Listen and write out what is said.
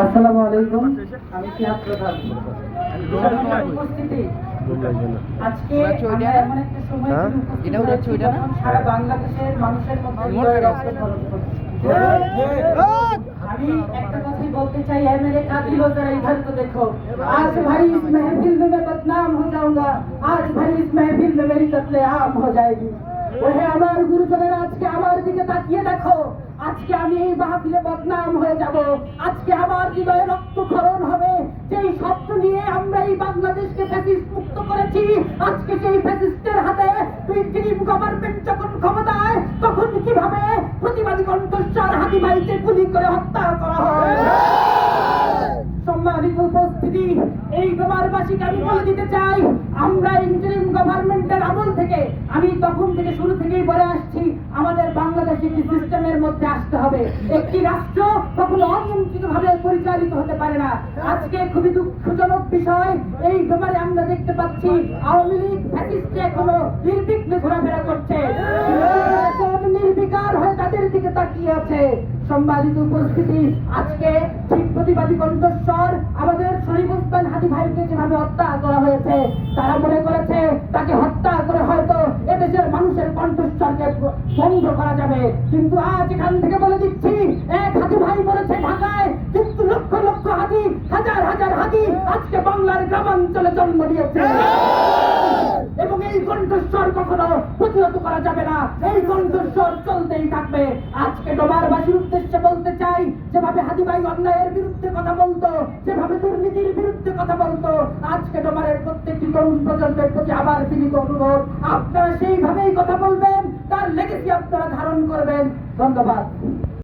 আসসালামু আলাইকুম আমি সিহাব প্রধান সম্মানিত উপস্থিতি আজকে আমরা এমন একটা সময় হ্যাঁ? উপস্থিত এটা উড়াচ্ছে হয়েছি ওইটা না? যখন সারা বাংলাদেশের মানুষের মধ্যে রিমোট জয়ের কাটা। রক্ত খরচ করছে। আমি একটা কথাই বলতে চাই है मेरे कातिलों जरा इधर तो देखो आज भाई इस महफिल में मैं बदनाम हो जाऊंगा आज भाई इस महफिल में मेरी कत्लेआम हो जाएगी ওহে আমার গুরুজনেরা আজকে আমার দিকে তাকিয়ে দেখো আজকে আমি এই মাহফিলে বদনাম হয়ে যাব। আজকে আমার হৃদয়ে রক্তক্ষরণ হবে। যেই শব্দ নিয়ে আমরা এই বাংলাদেশকে ফ্যাসিস্ট মুক্ত করেছি, আজকে সেই ফ্যাসিস্টের হাতে ক্রিম গভর্নমেন্ট যখন ক্ষমতায়, তখন কীভাবে প্রতিবাদী কণ্ঠস্বর হাতিবাইকে গুলি করে হত্যা করা হয়? সম্মানিত উপস্থিতি, এই ডোমারবাসীকে আমি বলে দিতে চাই, আমরা ইন্টারিম গভর্নমেন্টের আমল থেকে, আমি তখন থেকে শুরু থেকেই বলে আসছি, আমাদের একটি সিস্টেমের মধ্যে আসতে হবে। একটি রাষ্ট্র কখনো অনিয়ন্ত্রিত ভাবে পরিচালিত হতে পারে না। আজকে খুবই দুঃখজনক বিষয়, এই ডোমারে আমরা দেখতে পাচ্ছি আওয়ামী লীগ ফ্যাসিস্ট এখনও নির্বিঘ্নে ঘোরাফেরা করছে। নির্বিকার হয়ে তাদের দিকে তাকিয়ে আছে। সম্মানিত উপস্থিতি, আজকে ঠিক প্রতিবাদী কণ্ঠস্বর আমাদের শরীফ উসমান হাদি ভাইকে যেভাবে হত্যা করা হয়েছে, তারা মনে করেছে বন্ধ করা যাবে। কিন্তু আজ এখান থেকে বলে দিচ্ছি, এক হাদি ভাই মরেছে ঢাকায়, কিন্তু লক্ষ লক্ষ হাদি হাজার হাজার হাদি আজকে বাংলার গ্রামাঞ্চলে জন্ম নিয়েছে। এবং এই কণ্ঠস্বর কখনো প্রতিহত করা যাবে না। এই কণ্ঠস্বর চলতেই থাকবে। আজকে উদ্দেশ্যে বলতে চাই, যেভাবে হাদিভাই অন্যায়ের বিরুদ্ধে কথা বলতো, যেভাবে দুর্নীতির বিরুদ্ধে কথা বলতো, আজকে ডোমারের প্রত্যেকটি তরুণ প্রজন্মের প্রতি আবার বিনীত অনুরোধ। আপনারা সেইভাবেই কথা বলবেন করবেন। ধন্যবাদ।